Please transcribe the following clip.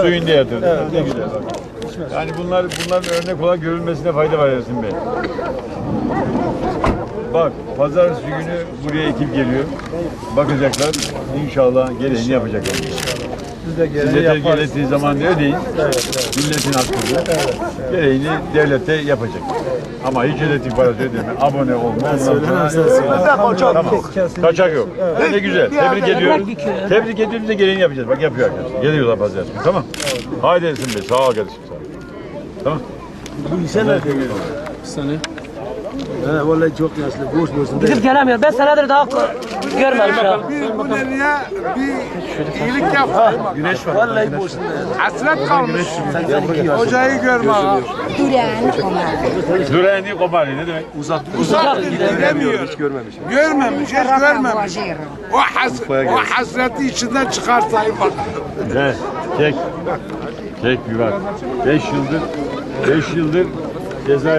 Suyunu da yatırdı. Ne güzel. Yani bunlar bunların örnek olarak görülmesine fayda var Yasin Bey. Bak pazartesi günü buraya ekip geliyor. Bakacaklar. İnşallah gereğini yapacaklar. Size terk yaparız. ettiği zaman ne ödeyin? Milletin hakkıdır. Gereğini devlette yapacak. Ama hiç elektrik parası ödeme, abone olma. Ondan sonra tamam. Kaçak yok. Ne güzel. Tebrik ediyorum. Tebrik ediyoruz da gereğini yapacağız. Bak yapıyor arkadaşlar. Geliyorlar pazartesi. Tamam. Haydi Ersin Bey. Sağ ol kardeşim. Sağ ol. Tamam. Bu işe ne diyor? He vallahi çok yaşlı. Boş değil. Gidip gelemiyor. Ben senedir daha görmedim ya. Bir bu nereye bir iyilik yap. Güneş var. Vallahi boşun değil. Hasret kalmış. 82 yaşında. Hocayı görme ha. Züreyni Komari ne demek? Uzak Uzak gidemiyor. hiç görmemişim. Görmemiş, hiç görmemiş. O, has, o hasreti içinden çıkartayım bak. Gel. Çek. Çek bir bak. Beş yıldır, beş yıldır ceza